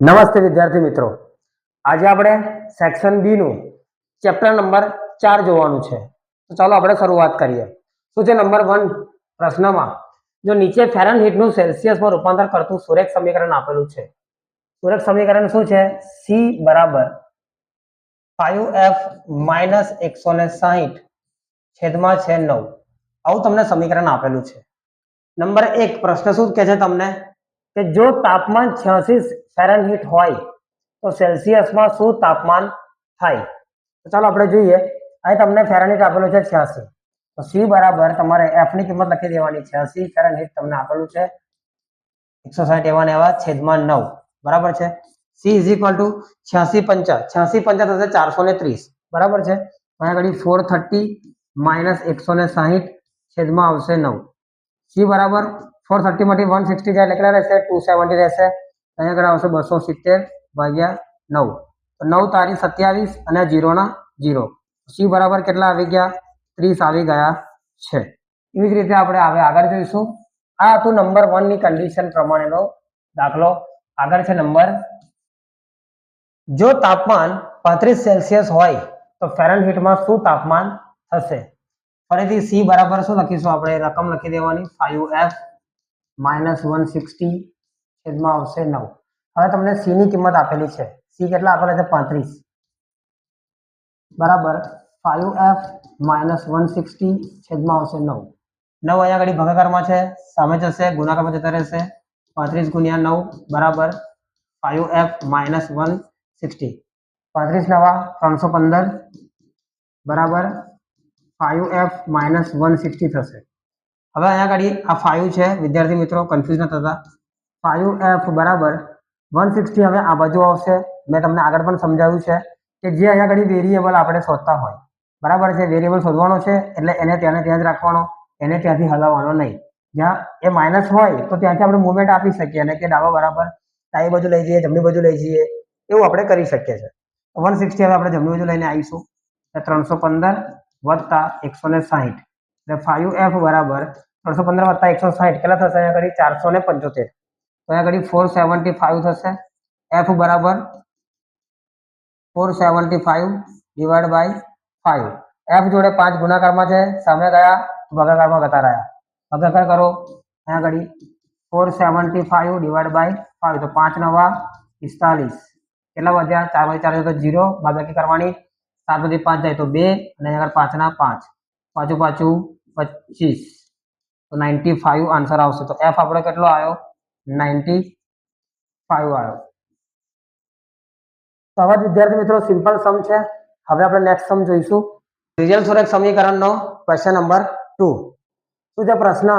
નમસ્તે વિદ્યાર્થી મિત્રો. આજે આપણે સેક્શન બી નું ચેપ્ટર નંબર ચાર જોવાનું છે. તો ચાલો આપણે શરૂઆત કરીએ. શું છે નંબર વન પ્રશ્નમાં, જો નીચે ફેરનહીટનું સેલ્સિયસમાં રૂપાંતર કરતું સુરેખ સમીકરણ આપેલું છે. સુરેખ સમીકરણ શું છે? સી બરાબર ફાઈવ એફ માઇનસ એકસો ને સાહીઠ છેદમાં છે નવ. આવું તમને સમીકરણ આપેલું છે. નંબર એક પ્રશ્ન શું કહે છે તમને? કે જો તાપમાન છ્યાસી ફેરનહીટ હોય, તો સેલ્સિયસમાં શું તાપમાન થાય? તો ચાલો આપણે જોઈએ. અહીં તમને ફેરનહીટ આપેલું છે છ્યાસી તો સી બરાબર તમારે એફની કિંમત લખી દેવાની. છ્યાસી ફેરનહીટ તમને આપેલું છે. એકસો સાઠ એવા ને એવા છેદમાં નવ. બરાબર છે? સી ઇઝ ઇક્વલ ટુ છ્યાસી પંચા. છ્યાસી પંચા થશે ચારસો ને ત્રીસ. બરાબર છે? અહીંયા આગળ ફોર થર્ટી માઇનસ એકસો ને સાહીઠ છેદમાં આવશે નવ. સી બરાબર ફોર થર્ટી માંથી વન સિક્સટી જાય, એટલે કેટલા રહેશે? ટુ સેવન્ટી રહેશે. અહીંયા આગળ આવશે બસો સિત્તેર ભાગ્યા નવ. તો નવ તારીખ સત્યાવીસ અને જીરોના જીરો. સી બરાબર કેટલા આવી ગયા? ત્રીસ આવી ગયા છે. એવી જ રીતે આપણે હવે આગળ જોઈશું. આ હતું નંબર વનની કન્ડિશન પ્રમાણેનો દાખલો. આગળ છે નંબર. જો તાપમાન પાંત્રીસ સેલ્સિયસ હોય, તો ફેરનહીટમાં શું તાપમાન થશે? ફરીથી સી બરાબર શું લખીશું આપણે? રકમ લખી દેવાની. Five F minus one sixty છેદમાં આવશે નવ. હવે તમને સી ની કિંમત આપેલી છે. સી કેટલા આપેલા છે? પાંત્રીસ. બરાબર. Five F minus one sixty છેદમાં આવશે નવ. નવ અહીંયા આગળ ભાગાકારમાં છે. સામે જશે, ગુણાકારમાં જતા રહેશે. પાંત્રીસ ગુણ્યા નવ, બરાબર. Five F minus one sixty. પાંત્રીસ નવા, ત્રણસો પંદર. બરાબર. Five F minus one sixty થશે. હવે અહીંયા આગળ આ ફાઈવ છે. વિદ્યાર્થી મિત્રો કન્ફ્યુઝ ન થતા. ફાઈવ એફ બરાબર વન સિક્સટી હવે આ બાજુ આવશે. મેં તમને આગળ પણ સમજાવ્યું છે કે જે અહીંયા આગળ વેરિયેબલ આપણે શોધતા હોય. બરાબર છે? વેરિયેબલ શોધવાનો છે, એટલે એને ત્યાંને ત્યાં જ રાખવાનો. એને ત્યાંથી હલાવવાનો નહીં. જ્યાં એ માઇનસ હોય, તો ત્યાંથી આપણે મુવમેન્ટ આપી શકીએ અને કે ડાબા બરાબર ડાબી બાજુ લઈ જઈએ, જમણી બાજુ લઈ જઈએ, એવું આપણે કરી શકીએ છીએ. વન સિક્સટી હવે આપણે જમણી બાજુ લઈને આવીશું. ત્રણસો પંદર વત્તા એકસો ને સાહીઠ. ફાઈવ એફ બરાબર ત્રણસો પંદર વત્તા એકસો સાહીઠ કેટલા થશે અહીંયા આગળ ચારસો ને પંચોતેર તો અહીંયા આગળ ફોર સેવન્ટી ફાઈવ થશે એફ બરાબર four seventy five divide by five F જોડે પાંચ ગુણાકારમાં છે સામે ગયા ભાગાકારમાં ગતા રહ્યા ભાગાકાર કરો અહીંયા આગળ four seventy five divide by five તો પાંચ નવા પિસ્તાલીસ કેટલા વધ્યા ચાર બાય ચાર તો જીરો બાદબાકી કરવાની સાત બધી પાંચ જાય તો બે અને અહીંયા આગળ પાંચના પાંચ પાછું પાછું પચીસ. તો નાઇન્ટી ફાઈવ આન્સર આવશે. તો એફ આપણો કેટલો આવ્યો? નાઇન્ટી ફાઈવ આવ્યો. તો હવે વિદ્યાર્થી મિત્રો સિમ્પલ સમ છે. હવે આપણે નેક્સ્ટ સમ જોઈશું. રિયલ સુરેખ સમીકરણનો ક્વેશ્ચન નંબર ટુ શું છે પ્રશ્ન?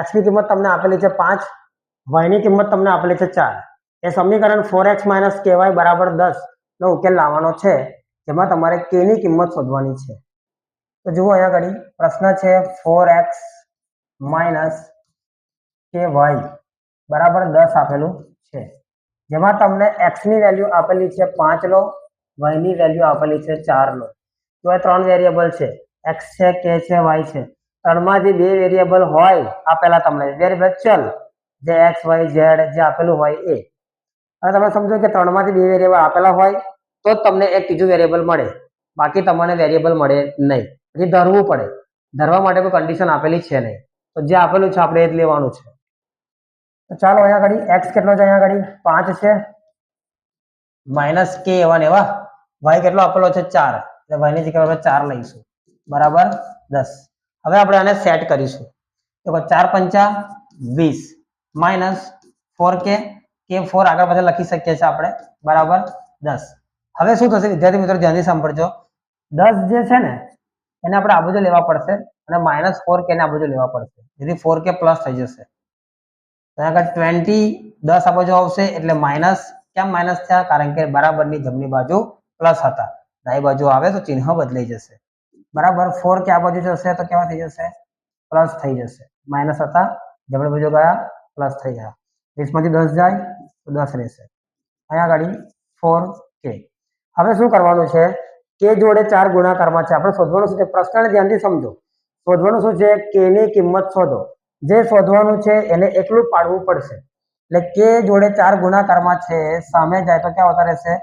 એક્સની કિંમત તમને આપેલી છે પાંચ. વાયની કિંમત તમને આપેલી છે ચાર. એ સમીકરણ ફોર એક્સ માઇનસ કેવાય બરાબર દસ નો ઉકેલ લાવવાનો છે. જેમાં તમારે કે ની કિંમત શોધવાની છે. તો જુઓ અહીંયા આગળ પ્રશ્ન છે four X minus K Y બરાબર દસ આપેલું છે. જેમાં તમને એક્સની વેલ્યુ આપેલી છે પાંચ લો વાયની વેલ્યુ આપેલી છે ચાર લો. તો એ ત્રણ વેરિયેબલ છે. એક્સ છે કે છે વાય છે. ત્રણમાં જે બે વેરિયેબલ હોય, આપેલા તમને. વેરિયેબલ ચલ. જે એક્સ વાય ઝેડ જે આપેલું હોય એ. હવે તમે સમજો કે ત્રણમાંથી બે વેરિયેબલ આપેલા હોય, તો જ તમને એક ત્રીજું વેરિયેબલ મળે. બાકી તમને વેરિયેબલ મળે નહીં. પછી ધરવું પડે, ધરવા માટે કોઈ કન્ડિશન આપેલી છે નહીં. તો જે આપેલું છે આપણે એ જ લેવાનું છે. તો ચાલો અહીંયા આગળ એક્સ કેટલો છે અહીંયા આગળ પાંચ છે. માઇનસ કે એવા એવા? વાય કેટલો આપેલો છે? ચાર. એટલે વાયની જગ્યાએ આપણે ચાર લઈશું. બરાબર? દસ. હવે આપણે આને સેટ કરીશું. તો ચાર પંચા વીસ. માઇનસ ફોર કે કે ફોર આગળ પાછળ લખી શકીએ છીએ આપણે. બરાબર? દસ. હવે શું થશે? વિદ્યાર્થી મિત્રો, ધ્યાનથી સાંભળજો. દસ જે છે ને એને આપણે આ બાજુ લેવા પડશે અને માઇનસ ફોર કે આ બાજુ લેવા પડશે. જેથી ફોર કે પ્લસ થઈ જશે. આગળ ટ્વેન્ટી દસ આ બાજુ આવશે એટલે માઇનસ કેમ માઇનસ થયા? કારણ કે બરાબરની જમણી બાજુ પ્લસ હતા. ડાબી બાજુ આવે તો ચિહ્ન બદલાઈ જશે. બરાબર ફોર કે આ બાજુ જશે તો કેવા થઈ જશે? પ્લસ થઈ જશે. માઇનસ હતા, જમણી બાજુ ગયા પ્લસ થઈ ગયા. વીસમાંથી દસ જાય તો દસ રહેશે. અહીંયા આગળ ફોર કે હવે શું કરવાનું છે? કે જોડે ચાર ગુણાકારમાં છે. આપણે શોધવાનું છે? પ્રશ્નને ધ્યાનથી સમજો. શોધવાનું શું છે? કે ની કિંમત શોધો. જે શોધવાનું છે એને એકલું પાડવું પડશે. એટલે કે જોડે ચાર ગુણાકારમાં છે, સામે જાય તો ક્યાં આવતા રહેશે?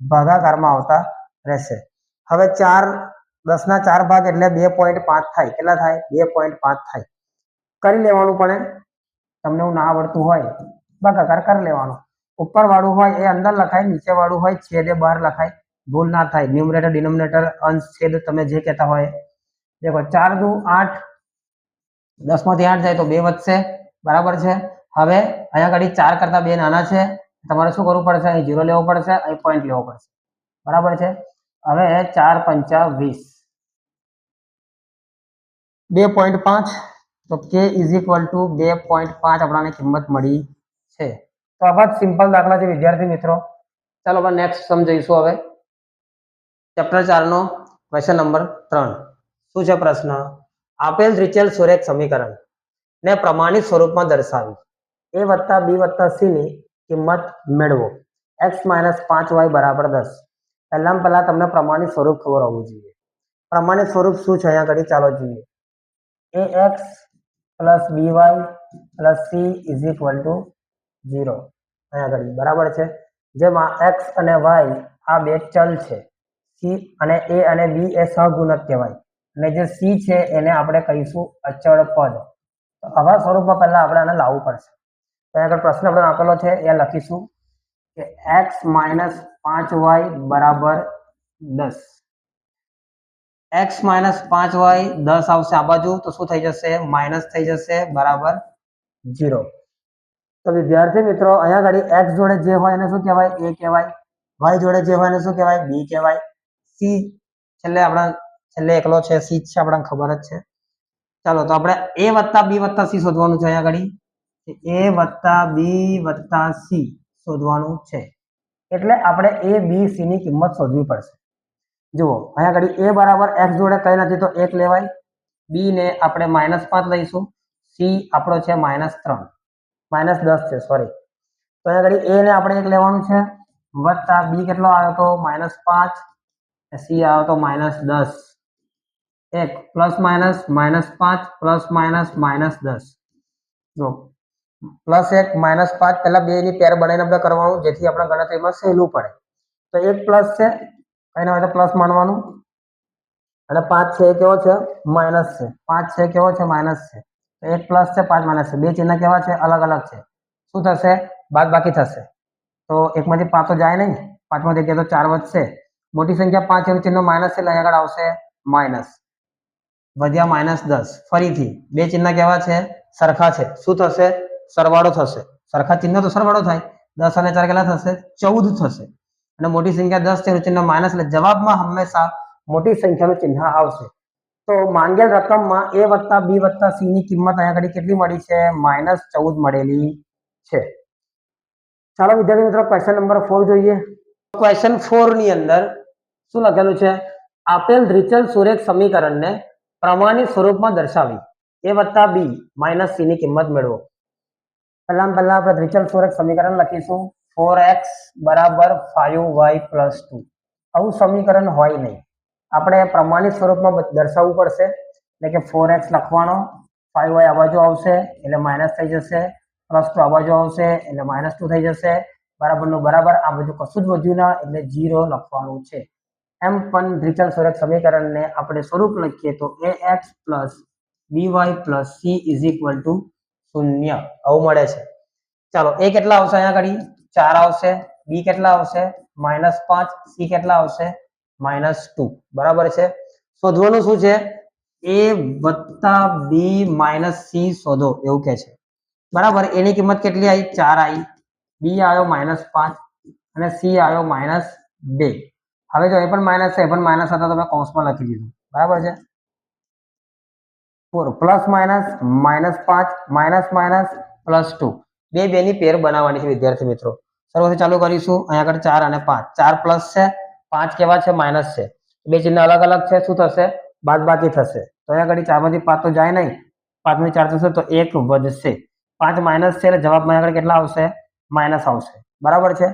ભાગાકારમાં આવતા રહેશે. હવે ચાર, દસના ચાર ભાગ એટલે બે પોઈન્ટ પાંચ થાય. કેટલા થાય? બે પોઈન્ટ પાંચ થાય. કરી લેવાનું પણ તમને હું ના આવડતું હોય, ભાગાકાર કરી લેવાનો. ઉપર વાળું હોય એ અંદર લખાય નીચે વાળું હોય છેદે બહાર લખાય. ભૂલ ના થાય. ન્યુમરેટર ડિનોમિનેટર અંશ, છેદ તમે જે કહેતા હોય. દેખો, ચાર દુ આઠ, દસમાંથી આઠ જાય તો બે વધશે. બરાબર છે? હવે અહીંયા આગળ ચાર કરતા બે નાના છે. તમારે શું કરવું પડશે? અહીં જીરો લેવો પડશે, અહીં પોઈન્ટ લેવો પડશે. બરાબર છે? હવે ચાર પંચા વીસ. બે પોઈન્ટ પાંચ, તો કે ઇઝ ઇક્વલ ટુ બે પોઈન્ટ પાંચ આપણાને કિંમત મળી છે. તો આવા સિમ્પલ દાખલા છે વિદ્યાર્થી મિત્રો. ચાલો આપણે નેક્સ્ટ સમજાવીશું હવે. ચેપ્ટર ચારનો ક્વેશ્ચન નંબર ત્રણ. શું છે પ્રશ્ન? આપેલ રિચેલ સુરેખ સમીકરણ ને પ્રમાણિત સ્વરૂપમાં દર્શાવી. એ વત્તા બી વત્તા સી ની કિંમત મેળવો. એક્સ માઇનસ પાંચ વાય બરાબર દસ. પહેલામાં પહેલા તમને પ્રમાણિત સ્વરૂપ ખબર હોવું જોઈએ. પ્રમાણિત સ્વરૂપ શું છે? અહીંયા આગળ ચાલો જોઈએ. A X plus B Y plus C is equal to zero અહીંયા આગળ બરાબર છે. જેમાં એક્સ અને વાય આ બે ચલ છે. સી અને એ અને બી એ સહગુણક કહેવાય. અને જે સી છે એને આપણે કહીશું અચળ પદ. તો આવા સ્વરૂપમાં પહેલા આપણે આને લાવવું પડશે. તો આગળ પ્રશ્ન આપણે આપેલો છે, એ લખીશું કે એક્સ માઇનસ પાંચ વાય બરાબર દસ. એક્સ માઇનસ પાંચ વાય દસ આવશે આ બાજુ, તો શું થઈ જશે? માઇનસ થઈ જશે, બરાબર જીરો તો વિદ્યાર્થી મિત્રો, અહીંયા આગળ એક્સ જોડે જે હોય એને શું કહેવાય? એ કહેવાય. વાય જોડે જે હોય એને શું કહેવાય? બી કહેવાય. સી છેલ્લે આપણા, છેલ્લે એકલો છે, સી છે, આપણને ખબર જ છે. ચાલો, તો આપણે એ વત્તા બી વત્તા સી શોધવાનું છે અહીંયા આગળ. એ વત્તા બી વત્તા સી શોધવાનું છે. એટલે આપણે એ બી સી ની કિંમત શોધવી પડશે. જુઓ, અહીંયા આગળ એ બરાબર એક્સ જોડે કઈ નથી, તો એક લેવાય. બી ને આપણે માઇનસ પાંચ લઈશું. સી આપણો છે માઇનસ ત્રણ. માઇનસ દસ છે, સોરી. તો અહીંયા આગળ એ ને આપણે એક લેવાનું છે. વત્તા બી કેટલો આવ્યો તો? માઇનસ પાંચ. સી આવે તો માઇનસ દસ. એક પ્લસ માઇનસ માઇનસ પાંચ પ્લસ માઇનસ માઇનસ દસ. જો પ્લસ એક માઇનસ પાંચ, પહેલા બે ની પેર બનાવીને આપણે કરવાનું, જેથી આપણે ગણતરીમાં સહેલું પડે. તો એક પ્લસ છે કઈ ના હોય તો પ્લસ માનવાનું. અને પાંચ છે કેવો છે? માઇનસ છે. પાંચ છે કેવો છે? માઇનસ છે. તો એક પ્લસ છે, પાંચ માઇનસ છે. બે ચિહ્ન કેવા છે? અલગ અલગ છે. શું થશે? બાદ બાકી થશે. તો એકમાંથી પાંચ તો જાય નહીં. પાંચમાંથી કહે તો ચાર વધશે. મોટી સંખ્યા પાંચ એનું ચિહ્ન માઇનસ એટલે આગળ આવશે માઇનસ વધ્યા માઇનસ દસ. ફરીથી બે ચિહ્ન કેવા છે? સરખા છે. શું થશે? સરવાળો થશે. સરખા ચિહ્ન તો સરવાળો થાય. દસ અને ચાર કેટલા થશે? ચૌદ થશે. અને મોટી સંખ્યા દસ એનું ચિહ્ન માઇનસ એટલે જવાબમાં હંમેશા મોટી સંખ્યાનું ચિહ્ન આવશે. તો માંગેલ રકમમાં એ વત્તા બી વત્તા સી ની કિંમત અહીંયા આગળ કેટલી મળી છે? માઇનસ ચૌદ મળેલી છે. ચાલો વિદ્યાર્થી મિત્રો ક્વેશ્ચન નંબર ફોર જોઈએ. ક્વેશ્ચન ફોરની અંદર શું લખેલું છે? આપેલ દ્વિચલ સુરેખ સમીકરણને પ્રમાણિત સ્વરૂપમાં દર્શાવી. એ વત્તા બી માઇનસ સી ની કિંમત મેળવો. પહેલા પહેલા આપણે દ્વિચલ સુરેખ સમીકરણ લખીશું. ફોર એક્સ બરાબર ફાઈવ વાય પ્લસ ટુ. આવું સમીકરણ હોય નહીં. આપણે પ્રમાણિત સ્વરૂપમાં દર્શાવવું પડશે. એટલે કે ફોર એક્સ લખવાનો. ફાઈવ વાય બાજુ આવશે, એટલે માઇનસ થઈ જશે. પ્લસ ટુ બાજુ આવશે, એટલે માઇનસ ટુ થઈ જશે. બરાબરનું બરાબર આ બધું કશું જ વધ્યું ના, એટલે જીરો લખવાનું છે. એમ પણ દ્વિચલ સ્વરૂપ સમીકરણને આપણે સ્વરૂપ લખીએ તો A X plus B Y plus C is equal to શૂન્ય. આવું મળે છે. ચાલો એ કેટલા આવશે અહીંયા આગળ ચાર આવશે. બી કેટલા આવશે? માઇનસ પાંચ. સી કેટલા આવશે? Minus two. બરાબર છે? શોધવાનું શું છે? એ વત્તા બી માઇનસ સી શોધો, એવું કે છે. બરાબર? એની કિંમત કેટલી આવી ચાર આવી બી આવ્યો માઇનસ પાંચ અને સી આવ્યો માઇનસ બે. હવે જો એ પણ માઇનસ છે, એ પણ માઇનસ હતા તો મેં કૌંસમાં લખી દીધું. બરાબર છે? ફોર પ્લસ માઇનસ માઇનસ પાંચ માઇનસ માઇનસ પ્લસ ટુ બે બેની પેર બનાવવાની છે વિદ્યાર્થી મિત્રો. સર્વથી ચાલુ કરીશું. અહીંયા આગળ ચાર અને પાંચ. ચાર પ્લસ છે, પાંચ કેવા છે? માઇનસ છે. બે ચિહ્ન અલગ અલગ છે, શું થશે? બાદ બાકી થશે. તો અહીંયા આગળ ચારમાંથી પાંચ તો જાય નહીં. પાંચમાંથી ચાર થશે તો એક વધશે. પાંચ માઇનસ છે એટલે જવાબમાં આગળ કેટલા આવશે? માઇનસ આવશે. બરાબર છે?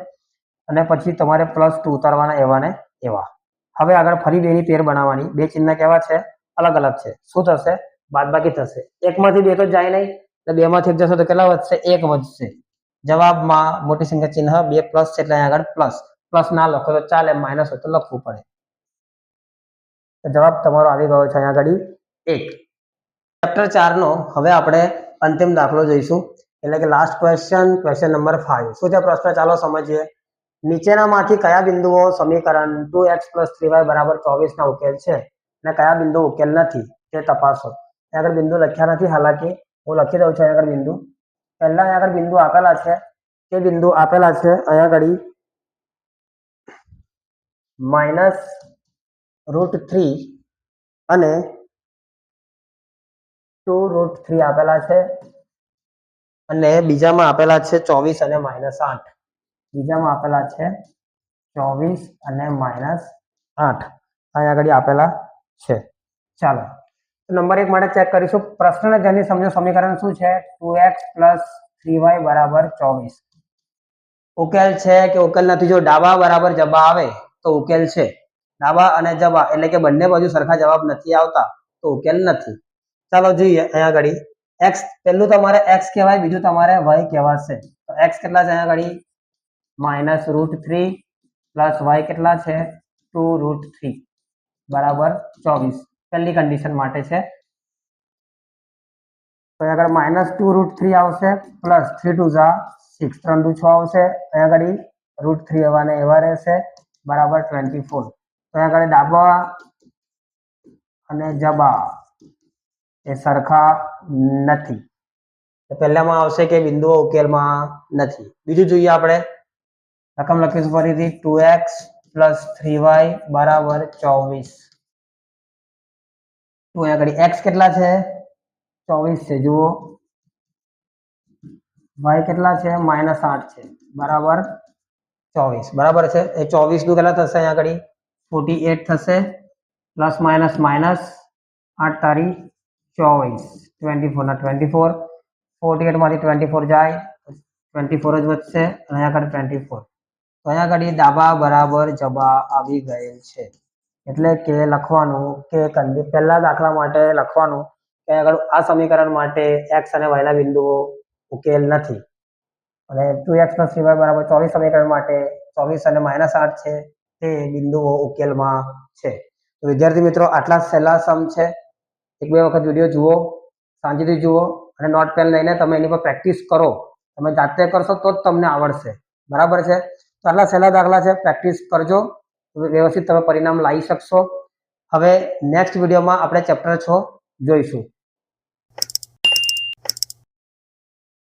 અને પછી તમારે પ્લસ ટુ ઉતારવાના એવા ને એવા. હવે આગળ ફરી બેની પેર બનાવવાની. બે ચિહ્ન કેવા છે? અલગ અલગ છે. શું થશે? બાદ બાકી થશે. એકમાંથી બે તો જાય નહીં. એટલે બે માંથી એક જશે તો કેટલા વધશે? એક વધશે. જવાબમાં મોટી સંખ્યા ચિહ્ન, બે પ્લસ છે એટલે અહીંયા આગળ પ્લસ. પ્લસ ના લખો તો ચાલે, માઇનસ હોય તો લખવું પડે. જવાબ તમારો આવી ગયો છે અહીંયા આગળ. એક. ચેપ્ટર ચાર નો હવે આપણે અંતિમ દાખલો જોઈશું. એટલે કે last question question number five શું છે પ્રશ્ન? ચાલો સમજીએ. નીચેનામાંથી કયા બિંદુઓ સમીકરણ two x plus three y બરાબર ચોવીસ ના ઉકેલ છે અને કયા બિંદુ ઉકેલ નથી તે તપાસો. આગળ બિંદુ લખ્યા નથી, હાલાકી. હું લખી દઉં છું આગળ બિંદુ. પહેલા આગળ બિંદુ આપેલા છે. તે બિંદુ આપેલા છે અહીંયા આગળ માઇનસ રૂટ થ્રી અને ટુ રૂટ થ્રી આપેલા છે અને બીજામાં આપેલા છે ચોવીસ અને માઇનસ આઠ. બીજામાં આપેલા છે ચોવીસ અને માઇનસ આઠ. અહીંયા આગળ આપેલા છે. ચાલો. નંબર એક માટે ચેક કરીશું. પ્રશ્ન જેની સમજો સમીકરણ શું છે? Two x plus three y બરાબર ચોવીસ. ઉકેલ છે કે ઉકેલ નથી? જો ડાબા બરાબર જબા આવે તો ઉકેલ છે. ડાબા અને જબા એટલે કે બંને બાજુ સરખા જવાબ નથી આવતા તો ઉકેલ નથી. ચાલો જોઈએ અહીંયા આગળ એક્સ પહેલું તમારે એક્સ કહેવાય, બીજું તમારે વાય કહેવાશે. તો એક્સ કેટલા છે અહીંયા આગળ minus root three plus y કેટલા છે? Two root three. બરાબર, ચોવીસ. પહેલી કન્ડિશન માટે છે. તો આગળ માઇનસ ટુ રૂટ થ્રી આવશે, પ્લસ થ્રી ટુ ઝા સિક્સ. ત્રણ ટુ છ આવશે. અહીંયા આગળ રૂટ થ્રી એવાને એવા રહેશે. બરાબર, ટ્વેન્ટી ફોર. તો અહીંયા આગળ ડાબા અને જબા. એ સરખા નથી. પહેલામાં આવશે કે બિંદુઓ ઉકેલમાં નથી. બીજું જોઈએ આપણે. રકમ લખીશું ફરીથી two x plus three y બરાબર ચોવીસ તો અહીંયા આગળ એક્સ કેટલા છે ચોવીસ છે જુઓ વાય કેટલા છે માઇનસ આઠ છે બરાબર ચોવીસ બરાબર છે એ ચોવીસનું કેટલા થશે અહીંયા આગળ ફોર્ટી એટ થશે પ્લસ માઇનસ માઇનસ આઠ તારીખ ચોવીસ ટ્વેન્ટી ફોર ના ટ્વેન્ટી ફોર ફોર્ટી એટમાંથી ટ્વેન્ટી ફોર જાય ટ્વેન્ટી ફોર જ વધશે અને અહીંયા આગળ ટ્વેન્ટી ફોર તો અહીંયા આગળ ડાબા બરાબર જબા આવી ગયેલ છે? એટલે કે લખવાનું કે કન્ડી, પહેલા દાખલા માટે લખવાનું કે આગળ આ સમીકરણ માટે એક્સ અને વાયના બિંદુઓ ઉકેલ નથી. અને two x plus three y બરાબર ચોવીસ સમીકરણ માટે ચોવીસ અને માઇનસ આઠ છે, તે બિંદુઓ ઉકેલમાં છે. તો વિદ્યાર્થી મિત્રો, આટલા સહેલા સમ છે. એક બે વખત વીડિયો જુઓ, સાંજેથી જુઓ અને નોટ પેન લઈને તમે એની પર પ્રેક્ટિસ કરો. તમે જાતે કરશો તો જ તમને આવડશે. બરાબર છે? તો આટલા સહેલા દાખલા છે પ્રેક્ટિસ કરજો, વ્યવસ્થિત તમે પરિણામ લાવી શકશો. હવે નેક્સ્ટ વિડીયોમાં આપણે ચેપ્ટર છ જોઈશું.